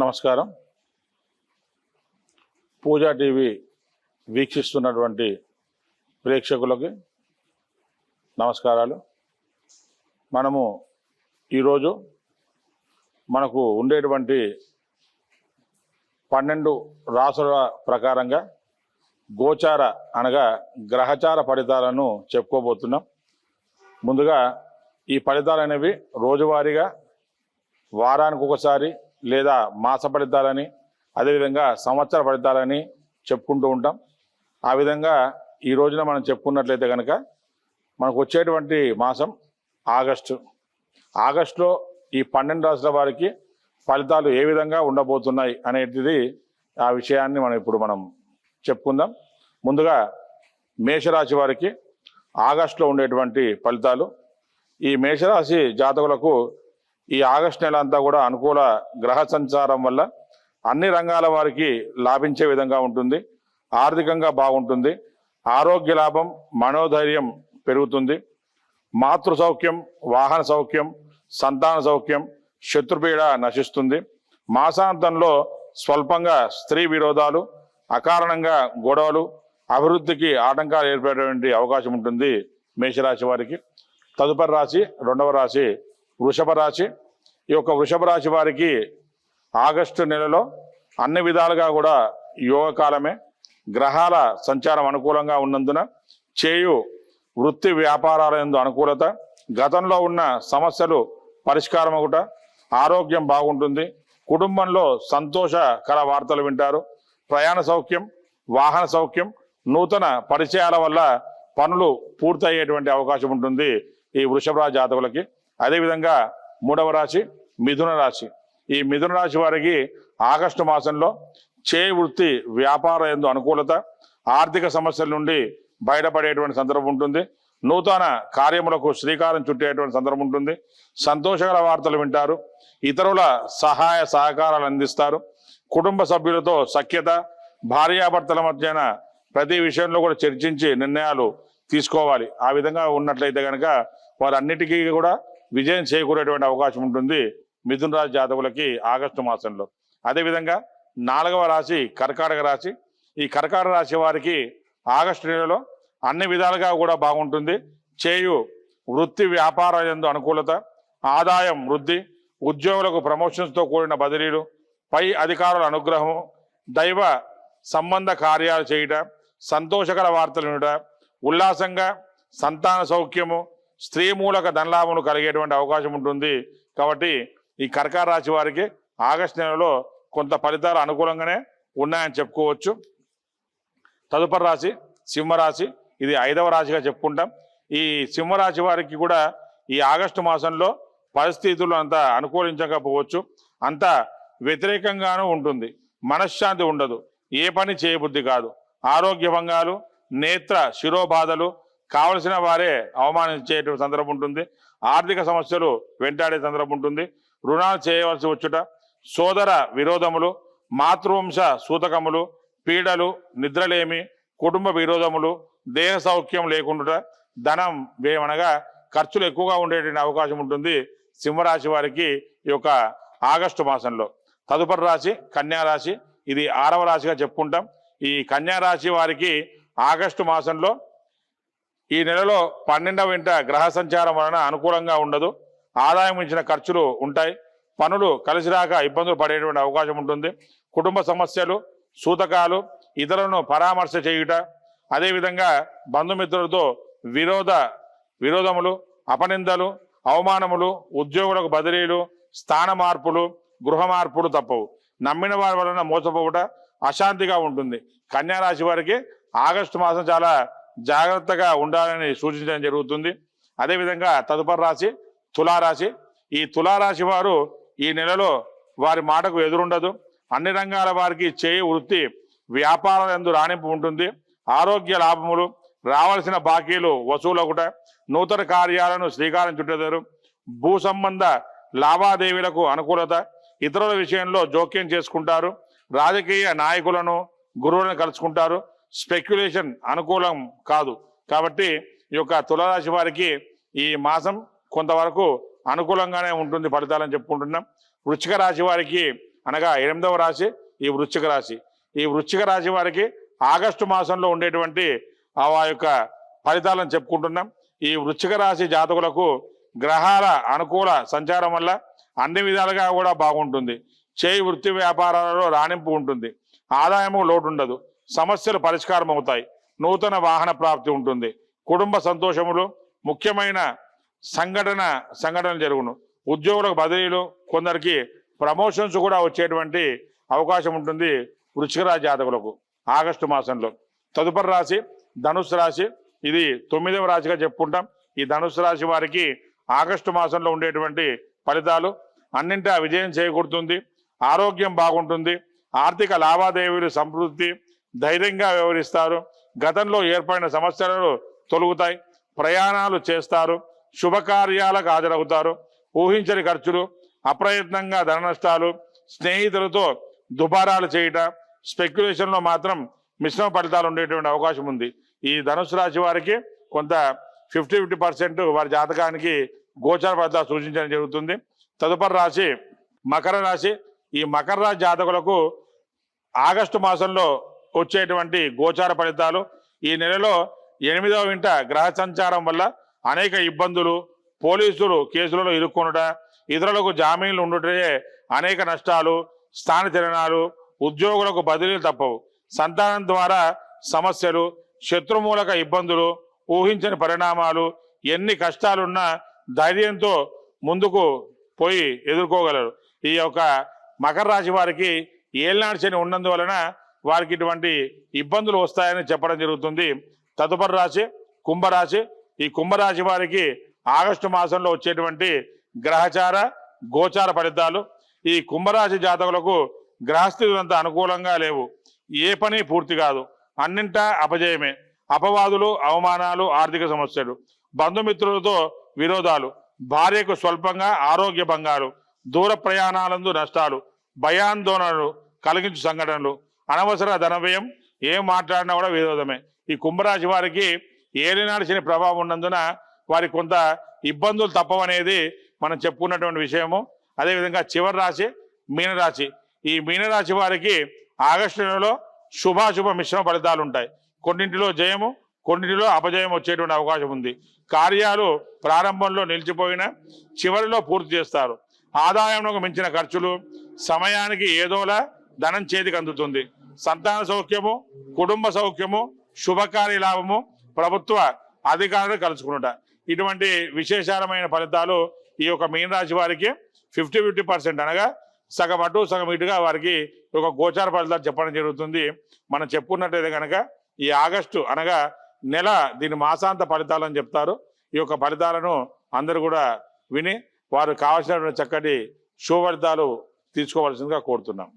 నమస్కారం. పూజా టీవీ వీక్షిస్తున్నటువంటి ప్రేక్షకులకి నమస్కారాలు. మనము ఈరోజు మనకు ఉండేటువంటి పన్నెండు రాసుల ప్రకారంగా గోచార అనగా గ్రహచార ఫలితాలను చెప్పుకోబోతున్నాం. ముందుగా ఈ ఫలితాలు అనేవి రోజువారీగా వారానికి ఒకసారి లేదా మాస ఫలితాలని అదేవిధంగా సంవత్సర ఫలితాలని చెప్పుకుంటూ ఉంటాం. ఆ విధంగా ఈ రోజున మనం చెప్పుకున్నట్లయితే కనుక మనకు వచ్చేటువంటి మాసం ఆగస్టు. ఆగస్టులో ఈ పన్నెండు రాసుల వారికి ఫలితాలు ఏ విధంగా ఉండబోతున్నాయి అనేటిది ఆ విషయాన్ని మనం ఇప్పుడు మనం చెప్పుకుందాం. ముందుగా మేషరాశి వారికి ఆగస్టులో ఉండేటువంటి ఫలితాలు. ఈ మేషరాశి జాతకులకు ఈ ఆగస్టు నెల అంతా కూడా అనుకూల గ్రహ సంచారం వల్ల అన్ని రంగాల వారికి లాభించే విధంగా ఉంటుంది. ఆర్థికంగా బాగుంటుంది. ఆరోగ్య లాభం మనోధైర్యం పెరుగుతుంది. మాతృ సౌఖ్యం వాహన సౌఖ్యం సంతాన సౌఖ్యం శత్రుపీడ నశిస్తుంది. మాసాంతంలో స్వల్పంగా స్త్రీ విరోధాలు అకారణంగా గొడవలు అభివృద్ధికి ఆటంకాలు ఏర్పడేటువంటి అవకాశం ఉంటుంది మేషరాశి వారికి. తదుపరి రాశి రెండవ రాశి వృషభ రాశి. ఈ యొక్క వృషభ రాశి వారికి ఆగస్టు నెలలో అన్ని విధాలుగా కూడా యోగకాలమే గ్రహాల సంచారం అనుకూలంగా ఉన్నందున చేయు వృత్తి వ్యాపారాల యందు అనుకూలత గతంలో ఉన్న సమస్యలు పరిష్కారం ఒకట ఆరోగ్యం బాగుంటుంది కుటుంబంలో సంతోషకర వార్తలు వింటారు ప్రయాణ సౌఖ్యం వాహన సౌఖ్యం నూతన పరిచయాల వల్ల పనులు పూర్తయ్యేటువంటి అవకాశం ఉంటుంది ఈ వృషభ జాతకులకి. అదేవిధంగా మూడవ రాశి మిథున రాశి. ఈ మిథున రాశి వారికి ఆగస్టు మాసంలో చే వృత్తి వ్యాపార ఎందు అనుకూలత ఆర్థిక సమస్యల నుండి బయటపడేటువంటి సందర్భం ఉంటుంది. నూతన కార్యములకు శ్రీకారం చుట్టేటువంటి సందర్భం ఉంటుంది. సంతోషకర వార్తలు వింటారు. ఇతరుల సహాయ సహకారాలు అందిస్తారు. కుటుంబ సభ్యులతో సఖ్యత భార్యాభర్తల మధ్యన ప్రతి విషయంలో కూడా చర్చించి నిర్ణయాలు తీసుకోవాలి. ఆ విధంగా ఉన్నట్లయితే కనుక వారన్నిటికీ కూడా విజయం చేకూరేటువంటి అవకాశం ఉంటుంది మిథున రాశి జాతకులకి ఆగస్టు మాసంలో. అదేవిధంగా నాలుగవ రాశి కర్కాటక రాశి. ఈ కర్కాటక రాశి వారికి ఆగస్టు నెలలో అన్ని విధాలుగా కూడా బాగుంటుంది. చేయు వృత్తి వ్యాపార యందు అనుకూలత ఆదాయం వృద్ధి ఉద్యోగులకు ప్రమోషన్స్తో కూడిన బదిలీలు పై అధికారుల అనుగ్రహము దైవ సంబంధ కార్యాలు చేయుట సంతోషకర వార్తలు వినుట ఉల్లాసంగా సంతాన సౌఖ్యము స్త్రీ మూలక ధనలాభములు కలిగేటువంటి అవకాశం ఉంటుంది. కాబట్టి ఈ కర్కార రాశి వారికి ఆగస్టు నెలలో కొంత ఫలితాలు అనుకూలంగానే ఉన్నాయని చెప్పుకోవచ్చు. తదుపరి రాశి సింహరాశి ఇది ఐదవ రాశిగా చెప్పుకుంటాం. ఈ సింహరాశి వారికి కూడా ఈ ఆగస్టు మాసంలో పరిస్థితులు అంత అనుకూలించకపోవచ్చు. అంత వ్యతిరేకంగానూ ఉంటుంది. మనశ్శాంతి ఉండదు. ఏ పని చేయబుద్ధి కాదు. ఆరోగ్య భంగాలు నేత్ర శిరోబాధలు కావలసిన వారే అవమానించే సందర్భం ఉంటుంది. ఆర్థిక సమస్యలు వెంటాడే సందర్భం ఉంటుంది. రుణాలు చేయవలసి వచ్చుట సోదర విరోధములు మాతృవంశ సూతకములు పీడలు నిద్రలేమి కుటుంబ విరోధములు దేహ సౌఖ్యం లేకుండా ధనం వేయమనగా ఖర్చులు ఎక్కువగా ఉండేటువంటి అవకాశం ఉంటుంది సింహరాశి వారికి ఈ యొక్క ఆగస్టు మాసంలో. తదుపరి రాశి కన్యారాశి ఇది ఆరవ రాశిగా చెప్పుకుంటాం. ఈ కన్యా రాశి వారికి ఆగస్టు మాసంలో ఈ నెలలో పన్నెండవ ఇంట గ్రహ సంచారం వలన అనుకూలంగా ఉండదు. ఆదాయం ఇచ్చిన ఖర్చులు ఉంటాయి. పనులు కలిసి రాక ఇబ్బందులు పడేటువంటి అవకాశం ఉంటుంది. కుటుంబ సమస్యలు సూతకాలు ఇతరులను పరామర్శ చేయుట అదేవిధంగా బంధుమిత్రులతో విరోధ విరోధములు అపనిందలు అవమానములు ఉద్యోగులకు బదిలీలు స్థాన మార్పులు గృహ మార్పులు తప్పవు. నమ్మిన వారి వలన మోసపోవుట అశాంతిగా ఉంటుంది. కన్యారాశి వారికి ఆగస్టు మాసం చాలా జాగ్రత్తగా ఉండాలని సూచించడం జరుగుతుంది. అదేవిధంగా తదుపరి రాశి తులారాశి. ఈ తులారాశి వారు ఈ నెలలో వారి మాటకు ఎదురుండదు. అన్ని రంగాల వారికి చేయి వృత్తి వ్యాపారాల ఎందు రాణింపు ఉంటుంది. ఆరోగ్య లాభములు రావాల్సిన బాకీలు వసూలొకట నూతన కార్యాలను శ్రీకారం చుట్టెదరు భూ సంబంధ లావాదేవీలకు అనుకూలత ఇతరుల విషయంలో జోక్యం చేసుకుంటారు రాజకీయ నాయకులను గురువులను కలుసుకుంటారు స్పెక్యులేషన్ అనుకూలం కాదు. కాబట్టి ఈ యొక్క తులరాశి వారికి ఈ మాసం కొంతవరకు అనుకూలంగానే ఉంటుంది ఫలితాలని చెప్పుకుంటున్నాం. వృచ్చిక రాశి వారికి అనగా ఎనిమిదవ రాశి ఈ వృశ్చిక రాశి. ఈ వృశ్చిక రాశి వారికి ఆగస్టు మాసంలో ఉండేటువంటి ఆ యొక్క ఫలితాలను చెప్పుకుంటున్నాం. ఈ వృశ్చిక రాశి జాతకులకు గ్రహాల అనుకూల సంచారం వల్ల అన్ని విధాలుగా కూడా బాగుంటుంది. చేయి వృత్తి వ్యాపారాలలో రాణింపు ఉంటుంది. ఆదాయము లోటు ఉండదు సమస్యలు పరిష్కారం అవుతాయి నూతన వాహన ప్రాప్తి ఉంటుంది. కుటుంబ సంతోషములు ముఖ్యమైన సంఘటన సంఘటనలు జరుగును. ఉద్యోగులకు బదిలీలు కొందరికి ప్రమోషన్స్ కూడా వచ్చేటువంటి అవకాశం ఉంటుంది వృశ్చిక జాతకులకు ఆగస్టు మాసంలో. తదుపరి రాశి ధనుసు రాశి. ఇది తొమ్మిదవ రాశిగా చెప్పుకుంటాం. ఈ ధనుసు రాశి వారికి ఆగస్టు మాసంలో ఉండేటువంటి ఫలితాలు. అన్నింటా విజయం చేకూరుతుంది. ఆరోగ్యం బాగుంటుంది. ఆర్థిక లావాదేవీలు సంతృప్తి ధైర్యంగా వ్యవహరిస్తారు. గతంలో ఏర్పడిన సమస్యలను తొలుగుతాయి. ప్రయాణాలు చేస్తారు. శుభకార్యాలకు హాజరవుతారు. ఊహించని ఖర్చులు అప్రయత్నంగా ధన నష్టాలు స్నేహితులతో దుబారాలు చేయట స్పెక్యులేషన్లో మాత్రం మిశ్రమ ఫలితాలు ఉండేటువంటి అవకాశం ఉంది. ఈ ధనుసు రాశి వారికి కొంత ఫిఫ్టీ ఫిఫ్టీ పర్సెంట్ వారి జాతకానికి గోచర ఫలితాలు సూచించడం జరుగుతుంది. తదుపరి రాశి మకర రాశి. ఈ మకర రాశి జాతకులకు ఆగస్టు మాసంలో వచ్చేటువంటి గోచార ఫలితాలు ఈ నెలలో ఎనిమిదవ వింట గ్రహ సంచారం వల్ల అనేక ఇబ్బందులు పోలీసులు కేసులలో ఇరుక్కొనుట ఇతరులకు జామీన్లు ఉండుటే అనేక నష్టాలు స్థానచలనాలు ఉద్యోగులకు బదిలీలు తప్పవు. సంతానం ద్వారా సమస్యలు శత్రుమూలక ఇబ్బందులు ఊహించని పరిణామాలు ఎన్ని కష్టాలున్నా ధైర్యంతో ముందుకు పోయి ఎదుర్కోగలరు. ఈ యొక్క మకర రాశి వారికి ఏలినాడు శని ఉన్నందువలన వారికి ఇటువంటి ఇబ్బందులు వస్తాయని చెప్పడం జరుగుతుంది. తదుపరి రాశి కుంభరాశి. ఈ కుంభరాశి వారికి ఆగస్టు మాసంలో వచ్చేటువంటి గ్రహచార గోచార ఫలితాలు. ఈ కుంభరాశి జాతకులకు గ్రహస్థితులంత అనుకూలంగా లేవు. ఏ పని పూర్తి కాదు. అన్నింటా అపజయమే. అపవాదులు అవమానాలు ఆర్థిక సమస్యలు బంధుమిత్రులతో విరోధాలు భార్యకు స్వల్పంగా ఆరోగ్య భంగాలు దూర ప్రయాణాలందు నష్టాలు భయాందోళనలు కలిగించు సంఘటనలు అనవసర ధనవ్యయం ఏం మాట్లాడినా కూడా విరోధమే. ఈ కుంభరాశి వారికి ఏలినాడు శని ప్రభావం ఉన్నందున వారికి కొంత ఇబ్బందులు తప్పవనేది మనం చెప్పుకున్నటువంటి విషయము. అదేవిధంగా చివరి రాశి మీనరాశి. ఈ మీనరాశి వారికి ఆగస్టు నెలలో శుభాశుభ మిశ్రమ ఫలితాలు ఉంటాయి. కొన్నింటిలో జయము కొన్నింటిలో అపజయం వచ్చేటువంటి అవకాశం ఉంది. కార్యాలు ప్రారంభంలో నిలిచిపోయినా చివరిలో పూర్తి చేస్తారు. ఆదాయంలో మించిన ఖర్చులు సమయానికి ఏదోలా ధనం చేతికి అందుతుంది. సంతాన సౌఖ్యము కుటుంబ సౌఖ్యము శుభకార్య లాభము ప్రభుత్వ అధికారులు కలుసుకునుట ఇటువంటి విశేషమైన ఫలితాలు ఈ యొక్క మీనరాశి వారికి ఫిఫ్టీ ఫిఫ్టీ పర్సెంట్ అనగా సగం అటు సగం ఇటుగా వారికి ఒక గోచార ఫలితాలు చెప్పడం జరుగుతుంది. మనం చెప్పుకున్నట్టయితే కనుక ఈ ఆగస్టు అనగా నెల దీని మాసాంత ఫలితాలు అని చెప్తారు. ఈ యొక్క ఫలితాలను అందరూ కూడా విని వారు కావాల్సినటువంటి చక్కటి శుభ ఫలితాలు తీసుకోవాల్సిందిగా కోరుతున్నాం.